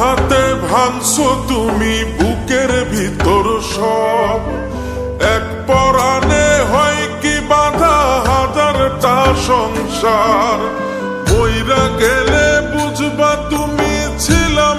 আঘাতে ভাঙছো তুমি বুকের ভিতর সব। এক পরাণে হয় কি বাধা হাজারটা সংসার। বইরা গেলে বুঝবা তুমি ছিলাম